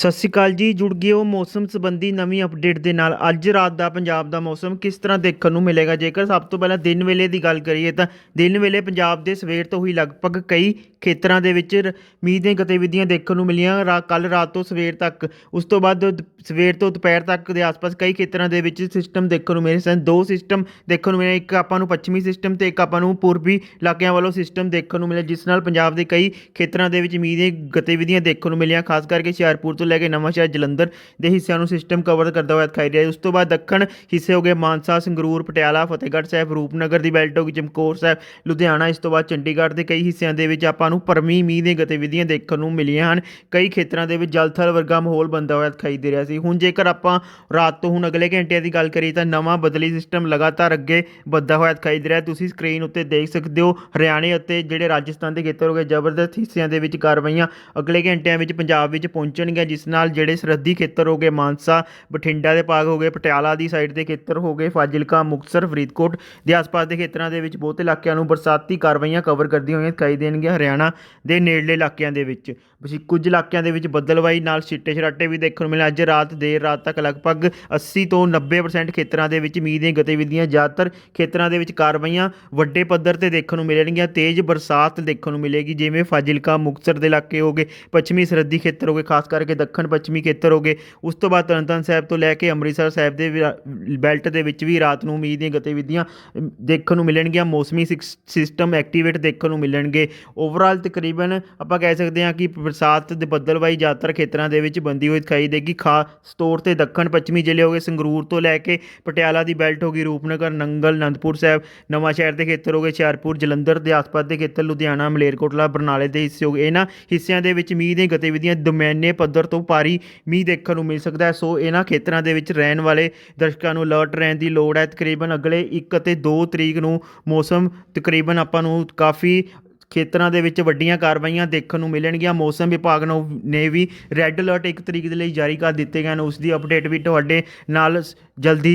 ਸਤਿ ਸ਼੍ਰੀ ਅਕਾਲ ਜੀ, ਜੁੜ ਗਏ ਉਹ ਮੌਸਮ ਸੰਬੰਧੀ ਨਵੀਂ ਅਪਡੇਟ ਦੇ ਨਾਲ। ਅੱਜ ਰਾਤ ਦਾ ਪੰਜਾਬ ਦਾ ਮੌਸਮ ਕਿਸ ਤਰ੍ਹਾਂ ਦੇਖਣ ਨੂੰ ਮਿਲੇਗਾ? ਜੇਕਰ ਸਭ ਤੋਂ ਪਹਿਲਾਂ ਦਿਨ ਵੇਲੇ ਦੀ ਗੱਲ ਕਰੀਏ ਤਾਂ ਦਿਨ ਵੇਲੇ ਪੰਜਾਬ ਦੇ ਸਵੇਰ ਤੋਂ ਹੀ ਲਗਭਗ ਕਈ ਖੇਤਰਾਂ ਦੇ ਵਿੱਚ ਰ- ਮੀਂਹ ਦੀਆਂ ਗਤੀਵਿਧੀਆਂ ਦੇਖਣ ਨੂੰ ਮਿਲੀਆਂ। ਰਾ ਕੱਲ ਰਾਤ ਤੋਂ ਸਵੇਰ ਤੱਕ, ਉਸ ਤੋਂ ਬਾਅਦ ਦ- ਸਵੇਰ ਤੋਂ ਦੁਪਹਿਰ ਤੱਕ ਦੇ ਆਸ-ਪਾਸ ਕਈ ਖੇਤਰਾਂ ਦੇ ਵਿੱਚ ਸਿਸਟਮ ਦੇਖਣ ਨੂੰ ਮਿਲੇ ਸਨ। ਦੋ ਸਿਸਟਮ ਦੇਖਣ ਨੂੰ ਮਿਲੇ, ਇੱਕ ਆਪਾਂ ਨੂੰ ਪੱਛਮੀ ਸਿਸਟਮ ਤੇ ਇੱਕ ਆਪਾਂ ਨੂੰ ਪੂਰਬੀ ਇਲਾਕਿਆਂ ਵੱਲੋਂ ਸਿਸਟਮ ਦੇਖਣ ਨੂੰ ਮਿਲਿਆ ਜਿਸ ਨਾਲ ਪੰਜਾਬ ਦੇ ਕਈ ਖੇਤਰਾਂ ਦੇ ਵਿੱਚ ਮੀਂਹ ਦੀਆਂ ਗਤੀਵਿਧੀਆਂ ਦੇਖਣ ਨੂੰ ਮਿਲੀਆਂ। ਖਾਸ ਕਰਕੇ ਹੁਸ਼ਿਆਰਪੁਰ ਤੋਂ ਲੈ ਕੇ ਨਵਾਂ ਸ਼ਹਿਰ ਜਲੰਧਰ ਦੇ ਹਿੱਸਿਆਂ ਨੂੰ ਸਿਸਟਮ ਕਵਰ ਕਰਦਾ ਹੋਇਆ ਦਿਖਾਈ ਰਿਹਾ ਉਸ ਤੋਂ ਬਾਅਦ ਦੱਖਣ ਹਿੱਸੇ ਹੋ ਗਏ ਮਾਨਸਾ, ਸੰਗਰੂਰ, ਪਟਿਆਲਾ, ਫਤਿਹਗੜ੍ਹ ਸਾਹਿਬ, ਰੂਪਨਗਰ ਦੀ ਬੈਲਟ ਹੋ ਗਈ ਚਮਕੌਰ ਸਾਹਿਬ, ਲੁਧਿਆਣਾ। ਇਸ ਤੋਂ ਬਾਅਦ ਚੰਡੀਗੜ੍ਹ ਦੇ ਕਈ ਹਿੱਸਿਆਂ ਦੇ ਵਿੱਚ ਆਪਾਂ ਨੂੰ ਪਰਮੀ ਮੀਂਹ ਦੀਆਂ ਗਤੀਵਿਧੀਆਂ ਦੇਖਣ ਨੂੰ ਮਿਲੀਆਂ ਹਨ। ਕਈ ਖੇਤਰਾਂ ਦੇ ਵਿੱਚ ਜਲਥਲ ਵਰਗਾ ਮਾਹੌਲ ਬਣਦਾ ਹੋਇਆ ਦਿਖਾਈ ਦੇ ਰਿਹਾ ਸੀ। ਹੁਣ ਜੇਕਰ ਆਪਾਂ ਰਾਤ ਤੋਂ ਹੁਣ ਅਗਲੇ ਘੰਟਿਆਂ ਦੀ ਗੱਲ ਕਰੀਏ ਤਾਂ ਨਵਾਂ ਬਦਲੀ ਸਿਸਟਮ ਲਗਾਤਾਰ ਅੱਗੇ ਵੱਧਦਾ ਹੋਇਆ ਦਿਖਾਈ ਦੇ ਰਿਹਾ ਤੁਸੀਂ ਸਕਰੀਨ ਉੱਤੇ ਦੇਖ ਸਕਦੇ ਹੋ, ਹਰਿਆਣੇ ਅਤੇ ਜਿਹੜੇ ਰਾਜਸਥਾਨ ਦੇ ਖੇਤਰ ਹੋ ਗਏ, ਜ਼ਬਰਦਸਤ ਹਿੱਸਿਆਂ ਦੇ ਵਿੱਚ ਕਾਰਵਾਈਆਂ ਅਗਲੇ ਘੰਟਿਆਂ ਵਿੱਚ ਪੰਜਾਬ ਵਿੱਚ ਪਹੁੰਚਣਗੀਆਂ, ਜਿਸ ਨਾਲ ਜਿਹੜੇ ਸਰਹੱਦੀ ਖੇਤਰ ਹੋ ਗਏ, ਮਾਨਸਾ, ਬਠਿੰਡਾ ਦੇ ਭਾਗ ਹੋ ਗਏ, ਪਟਿਆਲਾ ਦੀ ਸਾਈਡ ਦੇ ਖੇਤਰ ਹੋ ਗਏ, ਫਾਜ਼ਿਲਕਾ, ਮੁਕਤਸਰ, ਫਰੀਦਕੋਟ ਦੇ ਆਸ-ਪਾਸ ਦੇ ਖੇਤਰਾਂ ਦੇ ਵਿੱਚ ਬਹੁਤ ਇਲਾਕਿਆਂ ਨੂੰ ਬਰਸਾਤੀ ਕਾਰਵਾਈਆਂ ਕਵਰ ਕਰਦੀਆਂ ਹੋਈਆਂ ਦਿਖਾਈ ਦੇਣਗੀਆਂ ਹਰਿਆਣਾ ਦੇ ਨੇੜਲੇ ਇਲਾਕਿਆਂ ਦੇ ਵਿੱਚ। ਕੁਝ ਇਲਾਕਿਆਂ ਦੇ ਵਿੱਚ ਬੱਦਲਵਾਈ ਨਾਲ ਛਿੱਟੇ ਛਰਾਟੇ ਵੀ ਦੇਖਣ ਨੂੰ ਮਿਲੇ। ਅੱਜ ਰਾਤ ਦੇਰ ਰਾਤ ਤੱਕ ਲਗਭਗ 80 ਤੋਂ 90% ਖੇਤਰਾਂ ਦੇ ਵਿੱਚ ਮੀਂਹ ਦੀਆਂ ਗਤੀਵਿਧੀਆਂ, ਜ਼ਿਆਦਾਤਰ ਖੇਤਰਾਂ ਦੇ ਵਿੱਚ ਕਾਰਵਾਈਆਂ ਵੱਡੇ ਪੱਧਰ ਤੇ ਦੇਖਣ ਨੂੰ ਮਿਲਣਗੀਆਂ। ਤੇਜ਼ ਬਰਸਾਤ ਦੇਖਣ ਨੂੰ ਮਿਲੇਗੀ, ਜਿਵੇਂ ਫਾਜ਼ਿਲਕਾ, ਮੁਕਤਸਰ ਦੇ ਇਲਾਕੇ ਹੋ ਗਏ, ਪੱਛਮੀ ਸਰਹੱਦੀ ਖੇਤਰ ਹੋ ਗਏ, ਖਾਸ ਕਰਕੇ ਦੱਖਣ ਪੱਛਮੀ ਖੇਤਰ ਹੋ ਗਏ। ਉਸ ਤੋਂ ਬਾਅਦ ਤਰਨਤਾਰਨ ਸਾਹਿਬ ਤੋਂ ਲੈ ਕੇ ਅੰਮ੍ਰਿਤਸਰ ਸਾਹਿਬ ਦੇ ਬੈਲਟ ਦੇ ਵਿੱਚ ਵੀ ਰਾਤ ਨੂੰ ਮੀਂਹ ਦੀਆਂ ਗਤੀਵਿਧੀਆਂ ਦੇਖਣ ਨੂੰ ਮਿਲਣਗੀਆਂ। ਮੌਸਮੀ ਸਿਕਸ- ਸਿਸਟਮ ਐਕਟੀਵੇਟ ਦੇਖਣ ਨੂੰ ਮਿਲਣਗੇ। ਓਵਰਆਲ ਤਕਰੀਬਨ ਆਪਾਂ ਕਹਿ ਸਕਦੇ ਹਾਂ ਕਿ ਬਰਸਾਤ ਦੇ ਬੱਦਲਵਾਈ ਜ਼ਿਆਦਾਤਰ ਖੇਤਰਾਂ ਦੇ ਵਿੱਚ ਬੰਦੀ ਹੋਈ ਦਿਖਾਈ ਦੇਗੀ। ਖਾਸ ਤੌਰ ਤੇ ਦੱਖਣ ਪੱਛਮੀ ਜ਼ਿਲ੍ਹੇ ਹੋ ਗਏ। ਸੰਗਰੂਰ ਤੋਂ ਲੈ ਕੇ ਪਟਿਆਲਾ ਦੀ ਬੈਲਟ ਹੋ ਗਈ। ਰੂਪਨਗਰ, ਨੰਗਲ ਅਨੰਦਪੁਰ ਸਾਹਿਬ, ਨਵਾਂ ਸ਼ਹਿਰ ਦੇ ਖੇਤਰ ਹੋ ਗਏ। ਹੁਸ਼ਿਆਰਪੁਰ, ਜਲੰਧਰ ਦੇ ਆਸ-ਪਾਸ ਦੇ ਖੇਤਰ, ਲੁਧਿਆਣਾ, ਮਲੇਰਕੋਟਲਾ, ਬਰਨਾਲੇ ਦੇ ਹਿੱਸੇ ਹੋ ਗਏ। ਇਹਨਾਂ ਹਿੱਸਿਆਂ ਦੇ ਵਿੱਚ ਮੀਂਹ ਦੀਆਂ ਗਤੀਵਿਧੀਆਂ, ਦਮੈਨੇ ਪੱਧਰ ਤੋਂ ਭਾਰੀ ਮੀਂਹ ਦੇਖਣ ਨੂੰ ਮਿਲ ਸਕਦਾ ਹੈ। ਸੋ ਇਹਨਾਂ ਖੇਤਰਾਂ ਦੇ ਵਿੱਚ ਰਹਿਣ ਵਾਲੇ ਦਰਸ਼ਕਾਂ ਨੂੰ ਅਲਰਟ ਰਹਿਣ ਦੀ ਲੋੜ ਹੈ। ਤਕਰੀਬਨ ਅਗਲੇ 1 ਅਤੇ 2 ਤਰੀਕ ਨੂੰ ਮੌਸਮ ਤਕਰੀਬਨ ਆਪਾਂ ਨੂੰ ਕਾਫੀ ਖੇਤਰਾਂ ਦੇ ਵਿੱਚ ਵੱਡੀਆਂ ਕਾਰਵਾਈਆਂ ਦੇਖਣ ਨੂੰ ਮਿਲਣਗੀਆਂ। ਮੌਸਮ ਵਿਭਾਗ ਨੂੰ ਨੇ ਵੀ ਰੈੱਡ ਅਲਰਟ ਇੱਕ ਤਰੀਕ ਦੇ ਲਈ ਜਾਰੀ ਕਰ ਦਿੱਤੇ ਗਏ ਹਨ। ਉਸ ਦੀ ਅਪਡੇਟ ਵੀ ਤੁਹਾਡੇ ਨਾਲ ਜਲਦੀ